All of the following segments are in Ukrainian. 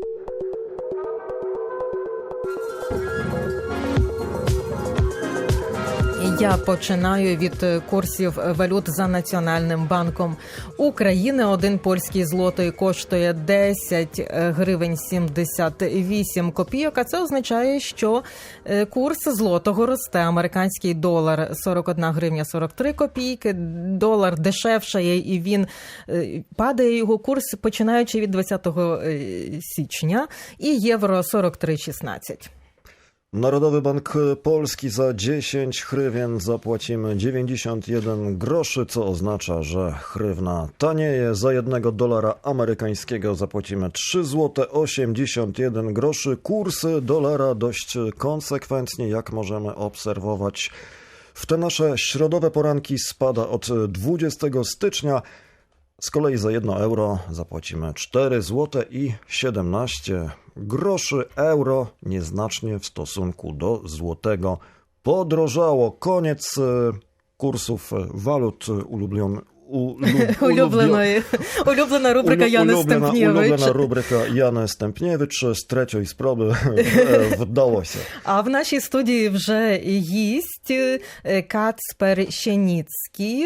you Я починаю від е, курсів валют за національним банком України. Один польський злотий коштує 10 гривень 78 копійок. А це означає, що е, курс злотого росте. Американський долар 41 гривня 43 копійки. Долар дешевшає і він е, падає його курс починаючи від 20 січня. І євро 43,16. Narodowy Bank Polski za 10 hrywien zapłacimy 91 groszy, co oznacza, że hrywna tanieje. Za jednego dolara amerykańskiego zapłacimy 3 zł 81 groszy. Kurs dolara dość konsekwentnie, jak możemy obserwować. W te nasze środowe poranki spada od 20 stycznia. Z kolei za 1 euro zapłacimy 4 zł i 17 groszy euro nieznacznie w stosunku do złotego podrożało. Koniec e, kursów e, walut ulubion, ulubionej, ulubiona rubryka ulu, Jany ulubiona, Stępniewicz. Ulubiona rubryka Jany Stępniewicz z trzeciej sprawy e, wdało się. A w naszej studii już jest Kacper Sienicki,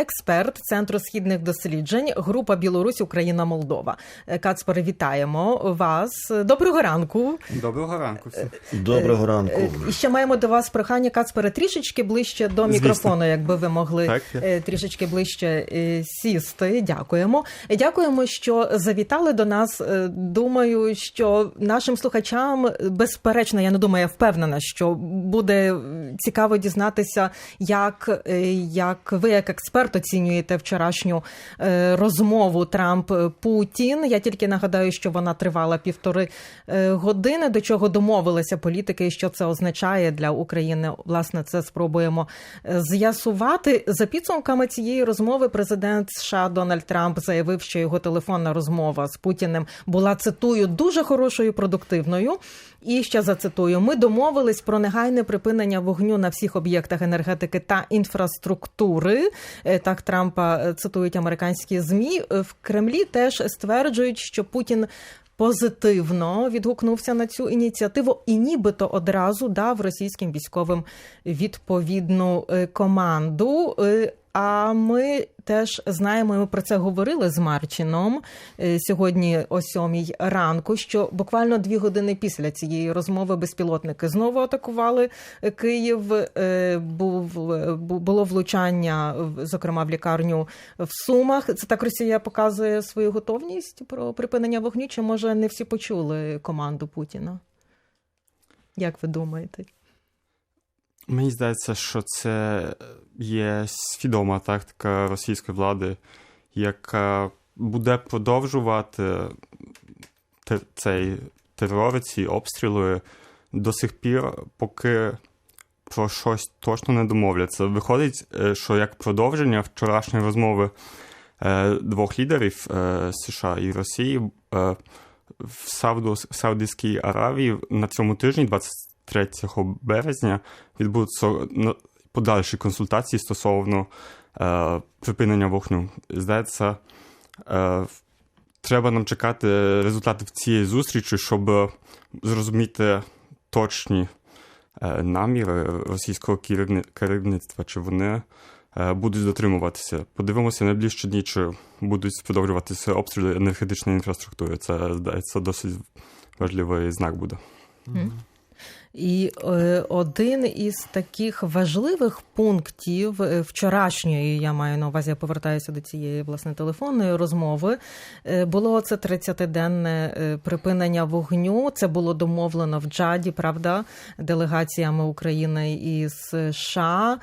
експерт Центру східних досліджень, група Білорусь, Україна, Молдова. Е, Кацпер, вітаємо вас. Доброго ранку. Доброго ранку. Dobrego ranku. Е, І ще маємо до вас прохання Кацпере трішечки ближче до Звісно. мікрофону, якби ви могли Так, е, трішечки ближче е, сісти. Дякуємо. Е, Дякуємо, що завітали до нас. Е, Думаю, що нашим слухачам безперечно, я не думаю, я впевнена, що буде цікаво дізнатися, як, е, як ви, як експерт, оцінюєте вчорашню е, розмову Трамп Путін. Я тільки нагадаю, що вона тривала півтори е, години. До чого домовилися політики, і що це означає для України. Власне, це спробуємо е, з'ясувати. За підсумками цієї розмови, президент США Дональд Трамп заявив, що його телефонна розмова з Путіним була цитую дуже хорошою, продуктивною. І ще зацитую: ми домовились про негайне припинення вогню на всіх об'єктах енергетики та інфраструктури. Так Трампа е, цитують американські змі. Е, В Кремлі теж стверджують, що Путін. Позитивно відгукнувся на цю ініціативу і нібито одразу дав російським військовим відповідну е, команду. А ми теж знаємо, і ми про це говорили з Марчином е, сьогодні о сьомій ранку. Що буквально дві години після цієї розмови безпілотники знову атакували е, Київ. Е, Був було влучання, зокрема в лікарню в Сумах. Це так Росія показує свою готовність про припинення вогню. Чи може не всі почули команду Путіна? Як ви думаєте? Мені здається, що це є свідома тактика російської влади, яка буде продовжувати цей терор, ці обстріли до сих пір, поки про щось точно не домовляться. Виходить, е, що як продовження вчорашньої розмови е, двох лідерів е, США і Росії в Саудівській Аравії на цьому тижні, 23 березня, відбудуться подальші консультації стосовно е, припинення вогню. Здається, е, треба нам чекати результатів цієї зустрічі, щоб зрозуміти точні е, наміри російського керівництва, чи вони е, будуть дотримуватися. Подивимося найближчі дні, чи будуть продовжуватися обстріли енергетичної інфраструктури. Це здається досить важливий знак буде. І е, один із таких важливих пунктів е, вчорашньої, я маю на увазі, я повертаюся до цієї власне телефонної розмови. е, Було це 30-денне е, припинення вогню. Це було домовлено в Джаді, правда, делегаціями України і США.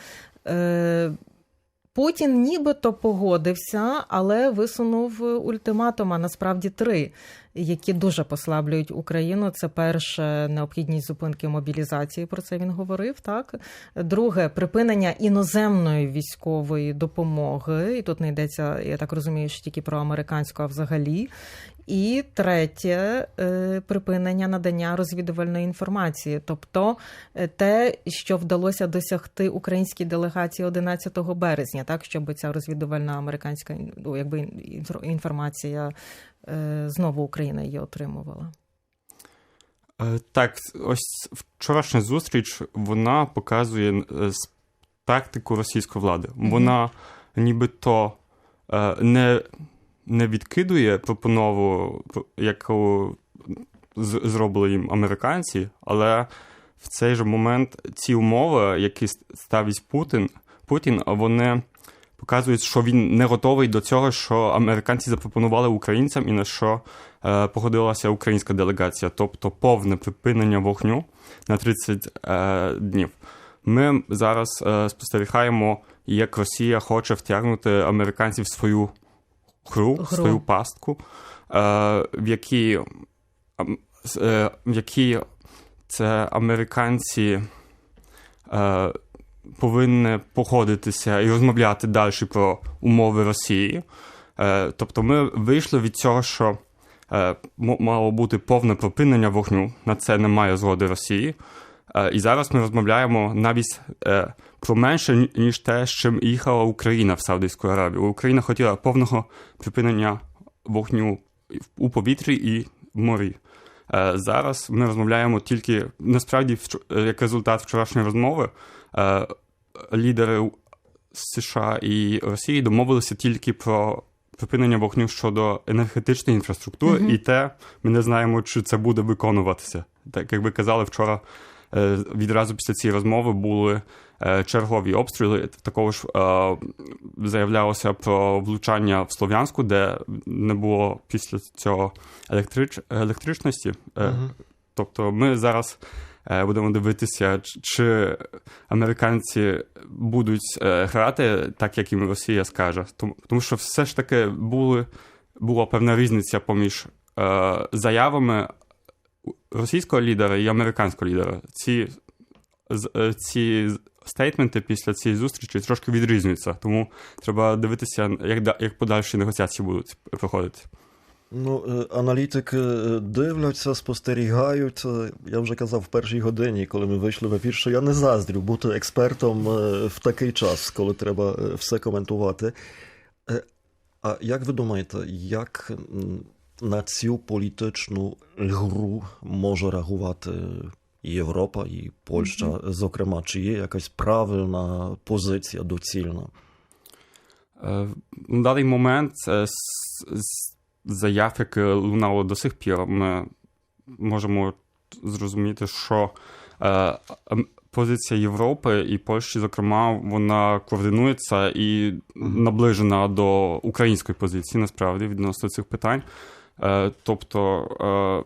Е, Путін нібито погодився, але висунув ультиматум, а насправді три, які дуже послаблюють Україну. Це перше необхідність зупинки мобілізації. Про це він говорив. Так друге припинення іноземної військової допомоги. І тут не йдеться, я так розумію, що тільки про американську, а взагалі. І третє е, припинення надання розвідувальної інформації, тобто е, те, що вдалося досягти українській делегації 11 березня, так щоб ця розвідувальна американська ну, якби інфор- інформація е, знову Україна її отримувала. Так, ось вчорашня зустріч вона показує тактику російської влади. Вона нібито не, не відкидує пропонову, яку зробили їм американці, але в цей же момент ці умови, які ставить Путін, Путін, вони показують, що він не готовий до цього, що американці запропонували українцям і на що е, погодилася українська делегація, тобто повне припинення вогню на 30 е, днів. Ми зараз е, спостерігаємо, як Росія хоче втягнути американців в свою гру, Гру. свою пастку, е, в якій, е, в якій це американці е, повинні погодитися і розмовляти далі про умови Росії. Е, тобто ми вийшли від цього, що е, мало бути повне припинення вогню, на це немає згоди Росії. Е, і зараз ми розмовляємо навіть е, про менше, ніж те, з чим їхала Україна в Саудівську Аравію. Україна хотіла повного припинення вогню у повітрі і в морі. Е, зараз ми розмовляємо тільки насправді, як результат вчорашньої розмови, лідери США і Росії домовилися тільки про припинення вогню щодо енергетичної інфраструктури, Мгм. і те ми не знаємо, чи це буде виконуватися. Так як ви казали вчора, відразу після цієї розмови були е, чергові обстріли. Також е, заявлялося про влучання в Слов'янську, де не було після цього електрич... електричності. Е, Мгм. Тобто ми зараз е, будемо дивитися, чи американці будуть е, грати так, як їм Росія скаже. Тому, що все ж таки були, була певна різниця поміж е, заявами російського лідера і американського лідера. Ці, е, ці стейтменти після цієї зустрічі трошки відрізнюються, тому треба дивитися, як, як подальші негоціації будуть проходити. Ну, е, аналітики е, дивляться, спостерігають. Я вже казав в першій годині, коли ми вийшли в ефір, що я не заздрю бути експертом в такий час, коли треба все коментувати. А як ви думаєте, як на цю політичну гру може реагувати Європа і Польща, зокрема, чи є якась правильна позиція доцільна? Е, На даний момент е, заяв, які лунало до сих пір, ми можемо зрозуміти, що е, ем, позиція Європи і Польщі, зокрема, вона координується і наближена до української позиції, насправді, відносно цих питань. Е, тобто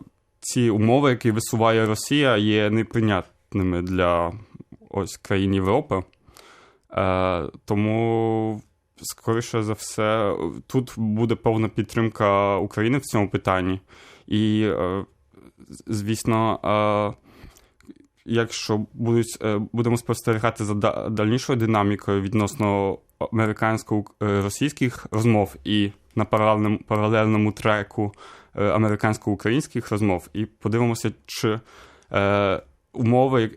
е, ці умови, які висуває Росія, є неприйнятними для ось країн Європи. Е, тому скоріше за все, тут буде повна підтримка України в цьому питанні. І, звісно, якщо будуть, будемо спостерігати за да- дальнішою динамікою відносно американсько-російських розмов і на паралельному, паралельному треку е, американсько-українських розмов, і подивимося, чи е, умови,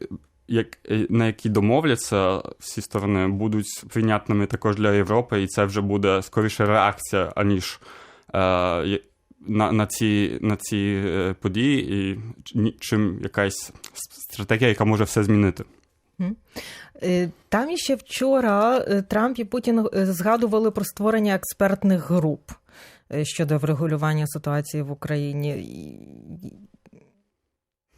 як, на які домовляться всі сторони, будуть прийнятними також для Європи, і це вже буде скоріше реакція, аніж е, на, на, ці, на ці е, події, і чим якась стратегія, яка може все змінити. Е, Там іще вчора е, Трамп і Путін е, згадували про створення експертних груп щодо врегулювання ситуації в Україні.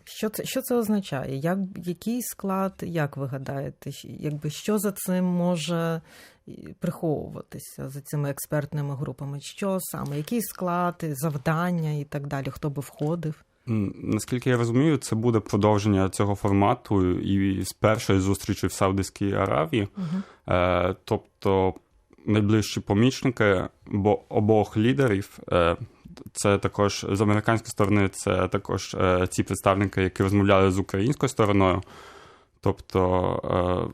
Що це, що це означає? Як, який склад, як ви гадаєте, якби, що за цим може приховуватися за цими експертними групами? Що саме? Який склад, завдання і так далі? Хто би входив? Наскільки я розумію, це буде продовження цього формату і з першої зустрічі в Саудівській Аравії. Е, тобто найближчі помічники бо обох лідерів. Е, це також з американської сторони, це також е, ці представники, які розмовляли з українською стороною. Тобто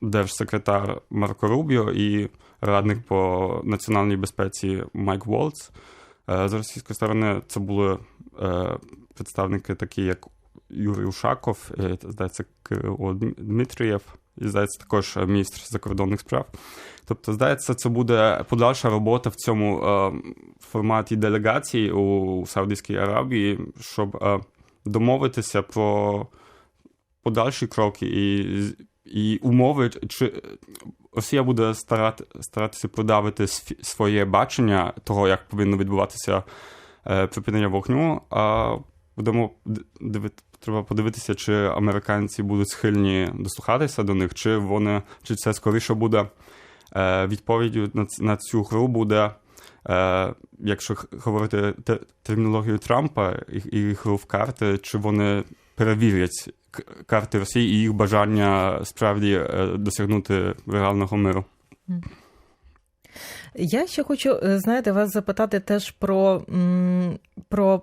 держсекретар Марко Рубіо і радник по національній безпеці Майк Волц. Е, з російської сторони це були е, представники, такі як Юрій Ушаков, е, здається, Кирило Дмитрієв і здається, також міністр закордонних справ. Тобто, здається, це буде подальша робота в цьому форматі делегації у Саудівській Аравії, щоб домовитися про подальші кроки і, і умови, чи Росія буде старати, старатися продавити своє бачення того, як повинно відбуватися е, припинення вогню. А будемо дивити. Треба подивитися, чи американці будуть схильні дослухатися до них, чи вони, чи це скоріше буде е, відповіддю на, на цю гру буде, е, якщо говорити те- термінологію Трампа і, і гру в карти, чи вони перевірять карти Росії і їх бажання справді е, досягнути реального миру. Я ще хочу, е, знаєте, вас запитати теж про, про,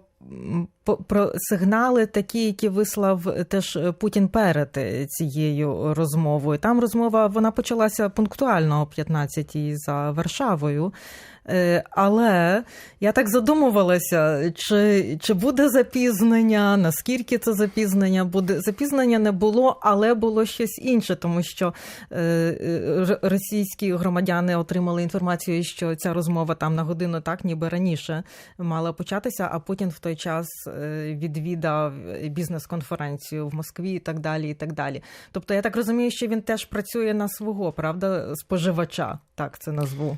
про сигнали, такі, які вислав теж Путін перед е, цією розмовою. Там розмова вона почалася пунктуально о 15-й за Варшавою. Е, Але я так задумувалася, чи, чи буде запізнення, наскільки це запізнення буде. Запізнення не було, але було щось інше, тому що е, російські громадяни отримали інформацію, що ця розмова там на годину так, ніби раніше мала початися, а Путін в той час е, відвідав бізнес-конференцію в Москві і так далі. і так далі. Тобто, я так розумію, що він теж працює на свого, правда, споживача, так це назву.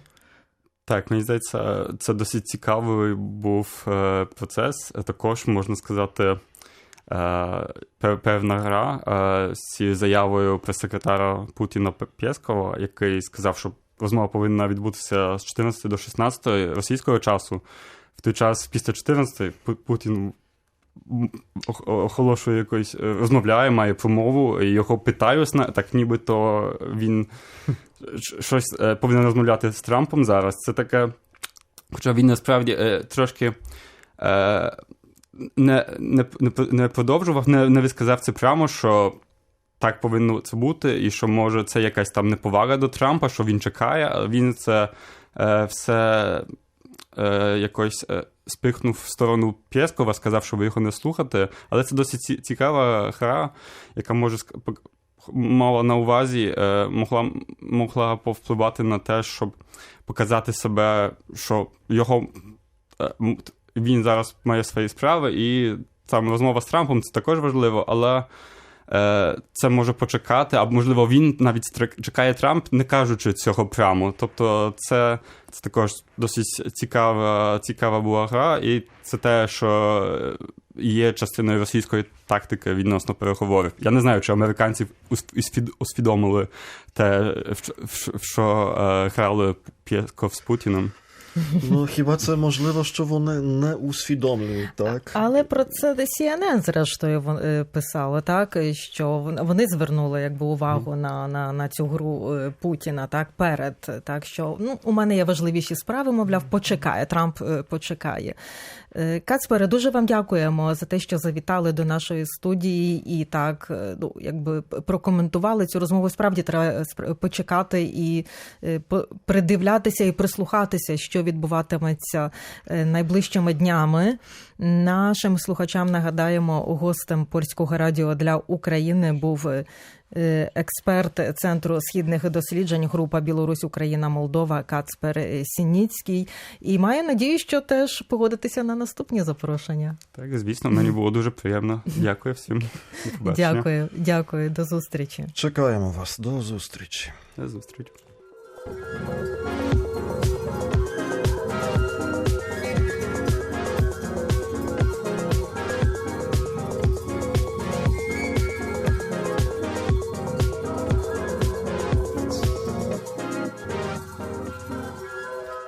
Так, мені здається, це досить цікавий був е, процес. Також можна сказати, е, певна гра е, з цією заявою прес-секретара Путіна Пєскова, який сказав, що розмова повинна відбутися з 14 до 16 російського часу. Той час, після 14 Пу- Путін м, ох- оголошує якось, е, розмовляє, має промову, і його питають, так нібито він щось е, повинен розмовляти з Трампом зараз. Це таке. Хоча він насправді е, трошки не, не, не, продовжував, не, не відсказав це прямо, що так повинно це бути, і що може це якась там неповага до Трампа, що він чекає, а він це е, все е, якось е, спихнув в сторону Пєскова, сказав, що ви його не слухати. Але це досить цікава гра, яка може мала на увазі, е, могла, могла повпливати на те, щоб показати себе, що його е, він зараз має свої справи, і там розмова з Трампом це також важливо, але. Е, Це може почекати, або можливо він навіть чекає Трамп, не кажучи цього прямо. Тобто, це, це також досить цікава, цікава була гра, і це те, що є частиною російської тактики відносно переговорів. Я не знаю, чи американці ус- усвідомили те, в що е, грали Пєсков з Путіним. Ну хіба це можливо, що вони не усвідомлюють, так? Але про це CNN, зрештою, е, писало, так що вони звернули якби увагу на, на, на цю гру е, Путіна, так перед так, що ну у мене є важливіші справи, мовляв, почекає. Трамп е, почекає. Е, Кацпере, дуже вам дякуємо за те, що завітали до нашої студії і так е, ну якби прокоментували цю розмову. Справді треба спр- почекати і е, придивлятися і прислухатися, що відбуватиметься е, найближчими днями. Нашим слухачам нагадаємо, гостем польського радіо для України був. Е, Експерт Центру східних досліджень, група Білорусь, Україна, Молдова Кацпер Сініцький. І маю надію, що теж погодитися на наступні запрошення. Так, звісно, мені було дуже приємно. Дякую всім. Дякую, дякую, до зустрічі. Чекаємо вас. До зустрічі. До зустрічі.